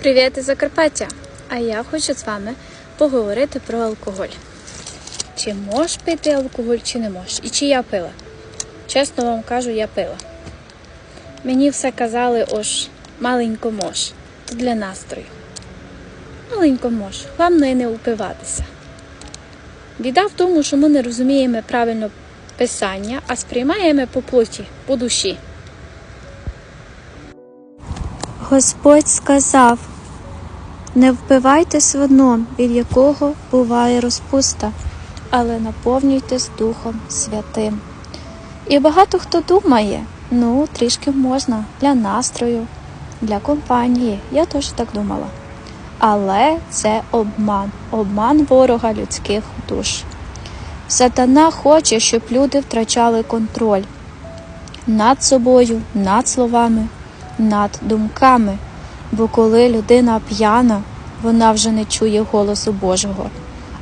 Привіт із Закарпаття! А я хочу з вами поговорити про алкоголь. Чи можеш пити алкоголь, чи не можеш? І чи я пила? Чесно вам кажу, я пила. Мені все казали, ож маленько мож. Для настрою. Маленько мож. Головне не упиватися. Біда в тому, що ми не розуміємо правильно писання, а сприймаємо по плоті, по душі. Господь сказав: не впивайтесь вином, від якого буває розпуста, але наповнюйтесь Духом Святим. І багато хто думає, ну, трішки можна для настрою, для компанії. Я теж так думала. Але це обман, обман ворога людських душ. Сатана хоче, щоб люди втрачали контроль над собою, над словами, над думками. Бо коли людина п'яна, вона вже не чує голосу Божого,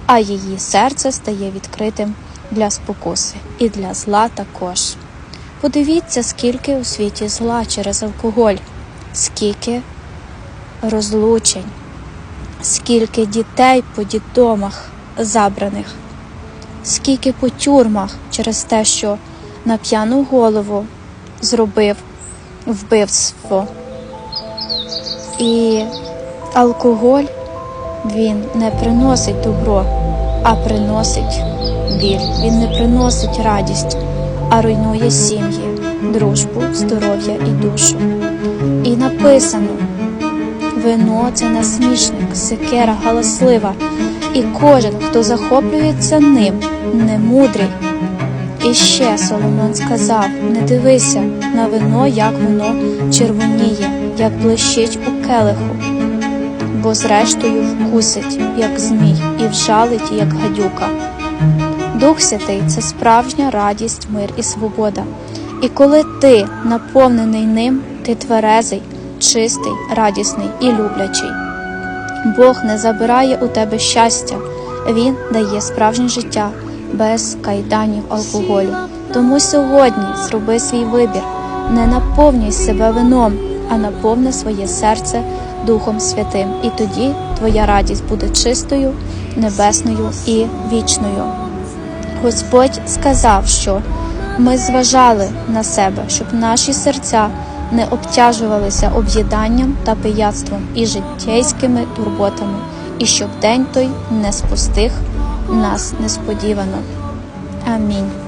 а її серце стає відкритим для спокуси і для зла також. Подивіться, скільки у світі зла через алкоголь, скільки розлучень, скільки дітей по дітдомах забраних, скільки по тюрмах через те, що на п'яну голову зробив вбивство. І алкоголь він не приносить добро, а приносить біль. Він не приносить радість, а руйнує сім'ї, дружбу, здоров'я і душу. І написано: вино це насмішник, секера галаслива, і кожен, хто захоплюється ним, не мудрий. І ще Соломон сказав: не дивися на вино, як воно червоніє, як блищить у келиху, бо зрештою вкусить, як змій, і вжалить, як гадюка. Дух Святий це справжня радість, мир і свобода. І коли ти наповнений ним, ти тверезий, чистий, радісний і люблячий. Бог не забирає у тебе щастя, Він дає справжнє життя без кайданів алкоголю. Тому сьогодні зроби свій вибір, не наповнюй себе вином, а наповни своє серце Духом Святим. І тоді твоя радість буде чистою, небесною і вічною. Господь сказав, що ми зважали на себе, щоб наші серця не обтяжувалися об'їданням та пияцтвом і життєйськими турботами, і щоб день той не спустих нас несподівано. Амінь.